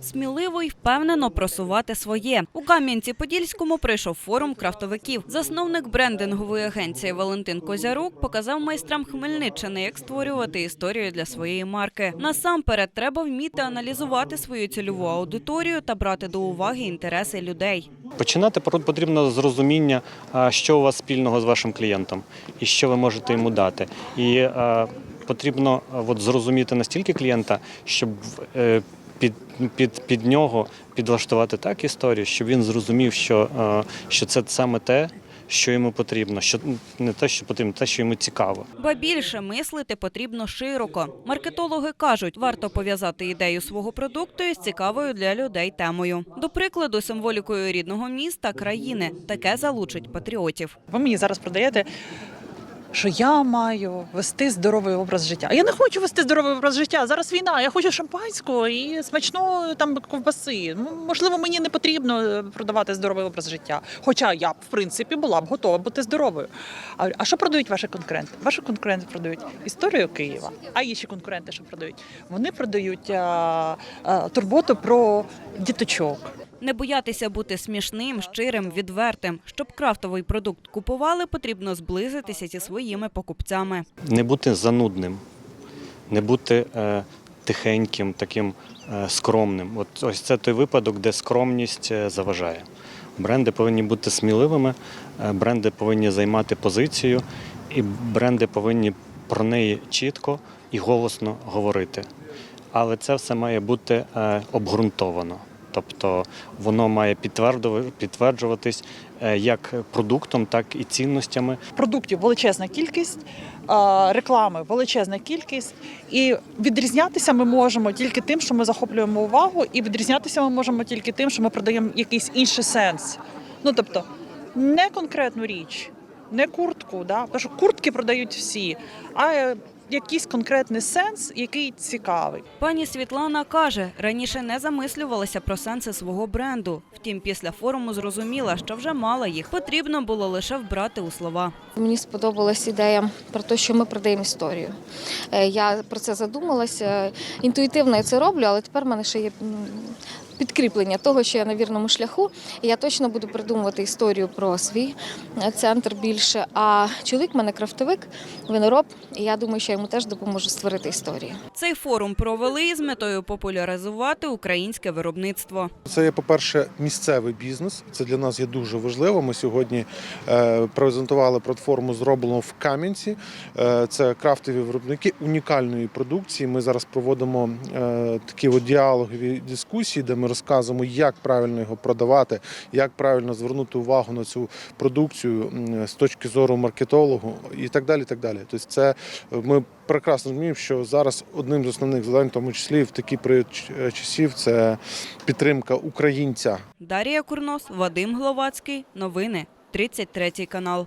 Сміливо й впевнено просувати своє. У Кам'янці-Подільському прийшов форум крафтовиків. Засновник брендингової агенції Валентин Козярук показав майстрам Хмельниччини, як створювати історію для своєї марки. Насамперед, треба вміти аналізувати свою цільову аудиторію та брати до уваги інтереси людей. Починати потрібно з розуміння, що у вас спільного з вашим клієнтом і що ви можете йому дати. І потрібно от, зрозуміти настільки клієнта, щоб е, під, під, під нього підлаштувати так історію, щоб він зрозумів, що, е, що це саме те, що йому потрібно, що не те, що потрібно, те, що йому цікаво. Ба більше мислити потрібно широко. Маркетологи кажуть, варто пов'язати ідею свого продукту із цікавою для людей темою. До прикладу, символікою рідного міста, країни. Таке залучить патріотів. Ви мені зараз продаєте, що я маю вести здоровий образ життя. А я не хочу вести здоровий образ життя. Зараз війна. Я хочу шампанського і смачно там ковбаси. М, Можливо, мені не потрібно е, продавати здоровий образ життя. Хоча я б, в принципі, була б готова бути здоровою. А, а що продають ваші конкуренти? Ваші конкуренти продають історію Києва. А інші конкуренти, що продають? Вони продають а, а, турботу про діточок. Не боятися бути смішним, щирим, відвертим. Щоб крафтовий продукт купували, потрібно зблизитися зі своїми покупцями. Не бути занудним, не бути е, тихеньким, таким е, скромним. От ось це той випадок, де скромність е, заважає. Бренди повинні бути сміливими, е, бренди повинні займати позицію, і бренди повинні про неї чітко і голосно говорити. Але це все має бути е, обґрунтовано. Тобто воно має підтверджуватись е, як продуктом, так і цінностями. продуктів величезна кількість, реклами величезна кількість, і відрізнятися ми можемо тільки тим, що ми захоплюємо увагу, і відрізнятися ми можемо тільки тим, що ми продаємо якийсь інший сенс. Ну тобто не конкретну річ, не куртку, да? тому що куртки продають всі, а е, якийсь конкретний сенс, який цікавий. Пані Світлана каже, раніше не замислювалася про сенси свого бренду. Втім, після форуму зрозуміла, що вже мала їх. Потрібно було лише вбрати у слова. Мені сподобалась ідея про те, що ми продаємо історію. Е, Я про це задумалася. Інтуїтивно я це роблю, але тепер в мене ще є підкріплення того, що я на вірному шляху. І я точно буду придумувати історію про свій центр більше. А чоловік в мене крафтовик, винороб, і я думаю, що я йому теж допоможу створити історію. Цей форум провели з метою популяризувати українське виробництво. Це є, по-перше, місцевий бізнес. Це для нас є дуже важливо. Ми сьогодні е, презентували платформу, зроблену в Кам'янці. Е, це крафтові виробники унікальної продукції. Ми зараз проводимо е, такі от діалогові дискусії, де ми розказуємо, як правильно його продавати, як правильно звернути увагу на цю продукцію з точки зору маркетологу і так далі. І так далі. Тобто, це е, ми прекрасно розуміємо, що зараз одним з основних завдань, в тому числі в такі період часів, це підтримка українця. Дарія Курнос, Вадим Гловацький. Новини 33 канал.